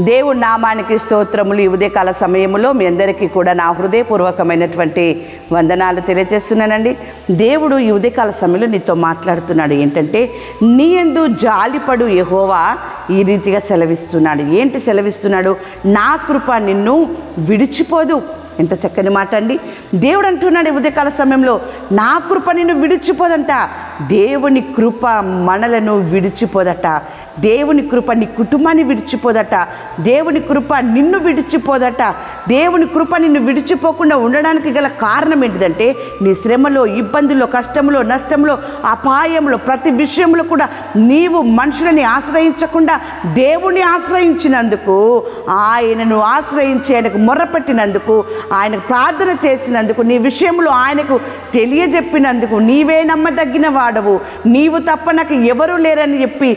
దేవుడి నామానికి స్తోత్రములు ఈ ఉదయకాల సమయంలో మీ అందరికీ కూడా నా హృదయపూర్వకమైనటువంటి వందనాలు తెలియజేస్తున్నానండి. దేవుడు ఈ ఉదయకాల సమయంలో నీతో మాట్లాడుతున్నాడు. ఏంటంటే నీ ఎందు జాలిపడు యహోవా ఈ రీతిగా సెలవిస్తున్నాడు. ఏంటి సెలవిస్తున్నాడు? నా కృప నిన్ను విడిచిపోదు. ఎంత చక్కని మాట అండి. దేవుడు అంటున్నాడు ఉదయకాల సమయంలో నా కృప నిన్ను విడిచిపోదంట. దేవుని కృప మనలను విడిచిపోదట. దేవుని కృప నీ కుటుంబాన్ని విడిచిపోదట. దేవుని కృప నిన్ను విడిచిపోదట. దేవుని కృప నిన్ను విడిచిపోకుండా ఉండడానికి గల కారణం ఏంటిదంటే నీ శ్రమలో ఇబ్బందుల్లో కష్టంలో నష్టంలో అపాయంలో ప్రతి విషయంలో కూడా నీవు మనుషులని ఆశ్రయించకుండా దేవుని ఆశ్రయించినందుకు ఆయనను ఆశ్రయించి ఆయనకు మొర్రపెట్టినందుకు ఆయనకు ప్రార్థన చేసినందుకు నీ విషయంలో ఆయనకు తెలియజెప్పినందుకు నీవే నమ్మదగిన వాడవు. నీవు తప్ప నాకు ఎవరు లేరని చెప్పి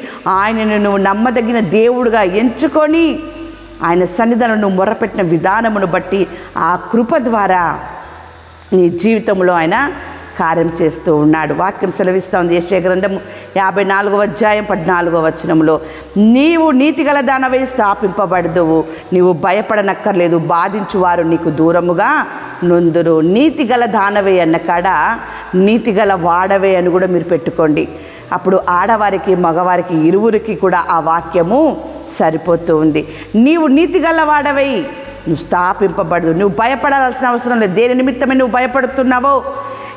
ఆయనను నువ్వు నమ్మదగిన దేవుడుగా ఎంచుకొని ఆయన సన్నిధానం మొరపెట్టిన విధానమును బట్టి ఆ కృప ద్వారా నీ జీవితంలో ఆయన కార్యం చేస్తూ ఉన్నాడు. వాక్యం సెలవిస్తోంది ఉంది. గ్రంథం యాభై నాలుగవ అధ్యాయం పద్నాలుగో వచనంలో నీవు నీతిగల దానవై స్థాపింపబడదువు. నీవు భయపడనక్కర్లేదు. బాధించువారు నీకు దూరముగా నొందురు. నీతిగల దానవే అన్న కాడ నీతిగల వాడవే అని కూడా మీరు పెట్టుకోండి. అప్పుడు ఆడవారికి మగవారికి ఇరువురికి కూడా ఆ వాక్యము సరిపోతూ ఉంది. నీవు నీతిగల వాడవై నువ్వు స్థాపింపబడదు. నువ్వు భయపడాల్సిన అవసరం లేదు. దేని నిమిత్తమే నువ్వు భయపడుతున్నావో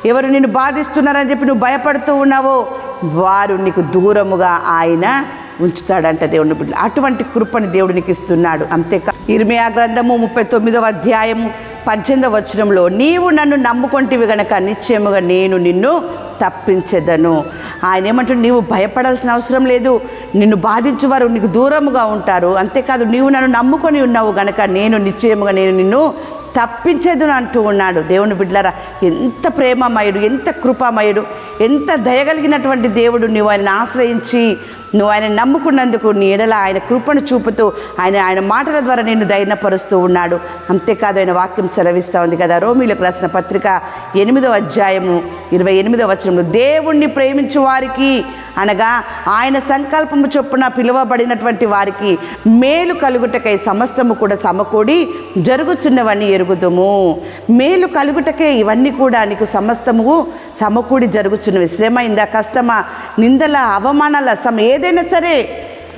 ఎవరు నిన్ను బాధిస్తున్నారని చెప్పి నువ్వు భయపడుతూ ఉన్నావో వారు నీకు దూరముగా ఆయన ఉంచుతాడంట దేవుని బిడ్డ అటువంటి కృపని దేవుడు నీకు ఇస్తున్నాడు. అంతేకా ఇర్మియా గ్రంథము ముప్పై తొమ్మిదవ అధ్యాయము పద్దెనిమిదవ వచనంలో నీవు నన్ను నమ్ముకొంటివి గనక నిశ్చయముగా నేను నిన్ను తప్పించెదను. ఆయన ఏమంటాడు నీవు భయపడాల్సిన అవసరం లేదు. నిన్ను బాధించేవారు నీకు దూరముగా ఉంటారు. అంతేకాదు నీవు నన్ను నమ్ముకొని ఉన్నావు గనక నేను నిశ్చయముగా నేను నిన్ను తప్పించేదు అంటూ ఉన్నాడు. దేవుని బిడ్డలారా ఎంత ప్రేమమయుడు ఎంత కృపామయుడు ఎంత దయగలిగినటువంటి దేవుడు నువ్వు ఆయన ఆశ్రయించి నువ్వు ఆయన నమ్ముకున్నందుకు నీ ఎడల ఆయన కృపను చూపుతూ ఆయన ఆయన మాటల ద్వారా నేను ధైర్యపరుస్తూ ఉన్నాడు. అంతేకాదు ఆయన వాక్యం సెలవిస్తూ ఉంది కదా. రోమిలకు రాసిన పత్రిక ఎనిమిదవ అధ్యాయము ఇరవై ఎనిమిదవ వచనంలో దేవుణ్ణి ప్రేమించు వారికి అనగా ఆయన సంకల్పము చొప్పున పిలువబడినటువంటి వారికి మేలు కలుగుటకై సమస్తము కూడా సమకూడి జరుగుచున్నవన్నీ ఎరుగుదుము. మేలు కలుగుటకే ఇవన్నీ కూడా నీకు సమస్తము సమకూడి జరుగుతున్నవి శ్రమ ఇందా కష్టమా నిందల అవమానాల సమ ఏదైనా సరే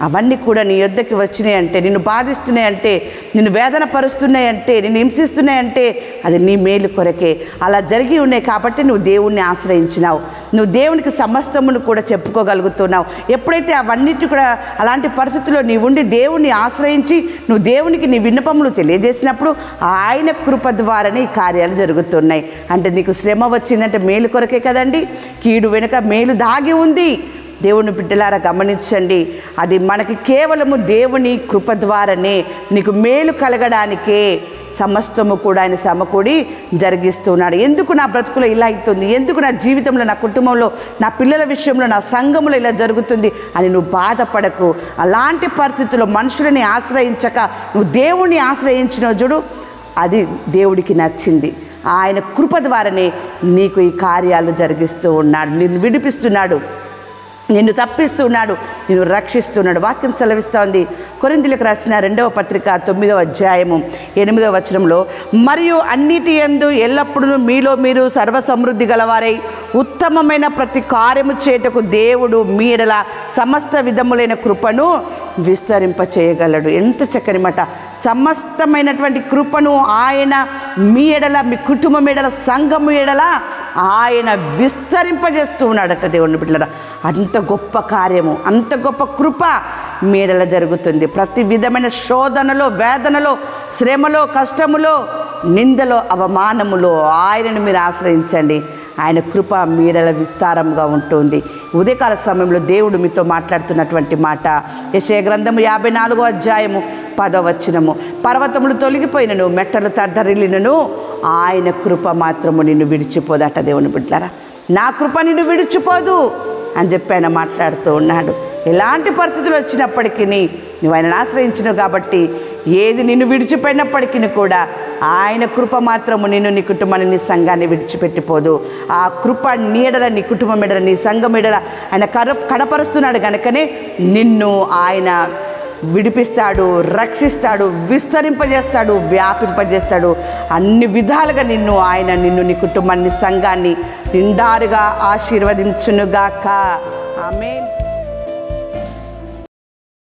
అవన్నీ కూడా నీ యొద్దకి వచ్చినాయి అంటే నిన్ను బాధిస్తున్నాయి అంటే నిన్ను వేదన పరుస్తున్నాయి అంటే నిన్ను హింసిస్తున్నాయి అంటే అది నీ మేలు కొరకే. అలా జరిగి ఉన్నాయి కాబట్టి నువ్వు దేవుణ్ణి ఆశ్రయించినావు. నువ్వు దేవునికి సమస్తమును కూడా చెప్పుకోగలుగుతున్నావు. ఎప్పుడైతే అవన్నిటి కూడా అలాంటి పరిస్థితుల్లో నీ ఉండి దేవుణ్ణి ఆశ్రయించి నువ్వు దేవునికి నీ విన్నపములు తెలియజేసినప్పుడు ఆయన కృప ద్వారానే ఈ కార్యాలు జరుగుతున్నాయి. అంటే నీకు శ్రమ వచ్చిందంటే మేలు కొరకే కదండి. కీడు వెనుక మేలు దాగి ఉంది. దేవుని బిడ్డలారా గమనించండి. అది మనకి కేవలము దేవుని కృప ద్వారానే నీకు మేలు కలగడానికే సమస్తము కూడా ఆయన సమకూడి జరిగిస్తున్నాడు. ఎందుకు నా బ్రతుకులో ఇలా అవుతుంది? ఎందుకు నా జీవితంలో నా కుటుంబంలో నా పిల్లల విషయంలో నా సంఘంలో ఇలా జరుగుతుంది అని నువ్వు బాధపడకు. అలాంటి పరిస్థితుల్లో మనుషులని ఆశ్రయించక నువ్వు దేవుణ్ణి ఆశ్రయించిన చూడు అది దేవుడికి నచ్చింది. ఆయన కృప ద్వారానే నీకు ఈ కార్యాలు జరిగిస్తూ ఉన్నాడు. నిన్ను విడిపిస్తున్నాడు. నిన్ను తప్పిస్తున్నాడు నిన్ను రక్షిస్తున్నాడు. వాక్యం సెలవిస్తోంది. కొరిందులకు రాసిన రెండవ పత్రిక తొమ్మిదవ అధ్యాయము ఎనిమిదవ వచనంలో మరియు అన్నిటి యందు ఎల్లప్పుడూ మీలో మీరు సర్వసమృద్ధి గలవారై ఉత్తమమైన ప్రతి కార్యము చేటకు దేవుడు మీడల సమస్త విధములైన కృపను విస్తరింప చేయగలడు. ఎంత చక్కని మాట. సమస్తమైనటువంటి కృపను ఆయన మీ ఎడల మీ కుటుంబం ఎడల సంఘము ఎడల ఆయన విస్తరింపజేస్తూ ఉన్నాడట దేవుని బిడ్డల అంత గొప్ప కార్యము అంత గొప్ప కృప మీడల జరుగుతుంది. ప్రతి విధమైన శోధనలో వేదనలో శ్రమలో కష్టములో నిందలో అవమానములో ఆయనను మీరు ఆశ్రయించండి. ఆయన కృప మీడల విస్తారంగా ఉంటుంది. ఉదయకాల సమయంలో దేవుడు మీతో మాట్లాడుతున్నటువంటి మాట. యశయ గ్రంథము యాభై నాలుగో అధ్యాయము పదవచనము పర్వతములు తొలగిపోయినను మెట్టలు తద్దరిల్లినను ఆయన కృప మాత్రము నిన్ను విడిచిపోదట దేవుని బిడ్డారా నా కృప నిన్ను విడిచిపోదు అని చెప్పి ఆయన మాట్లాడుతూ ఉన్నాడు. ఎలాంటి పరిస్థితులు వచ్చినప్పటికీ నువ్వు ఆయనను ఆశ్రయించినవు కాబట్టి ఏది నిన్ను విడిచిపోయినప్పటికీ కూడా ఆయన కృప మాత్రము నిన్ను నీ కుటుంబాన్ని నీ సంఘాన్ని విడిచిపెట్టిపోదు. ఆ కృప నీడల నీ కుటుంబం ఎడల నీ సంఘం ఎడల ఆయన కర కడపరుస్తున్నాడు కనుకనే నిన్ను ఆయన విడిపిస్తాడు రక్షిస్తాడు విస్తరింపజేస్తాడు వ్యాపింపజేస్తాడు. అన్ని విధాలుగా నిన్ను ఆయన నిన్ను నీ కుటుంబాన్ని సంఘాన్ని నిండారుగా ఆశీర్వదించునుగాక. ఆమె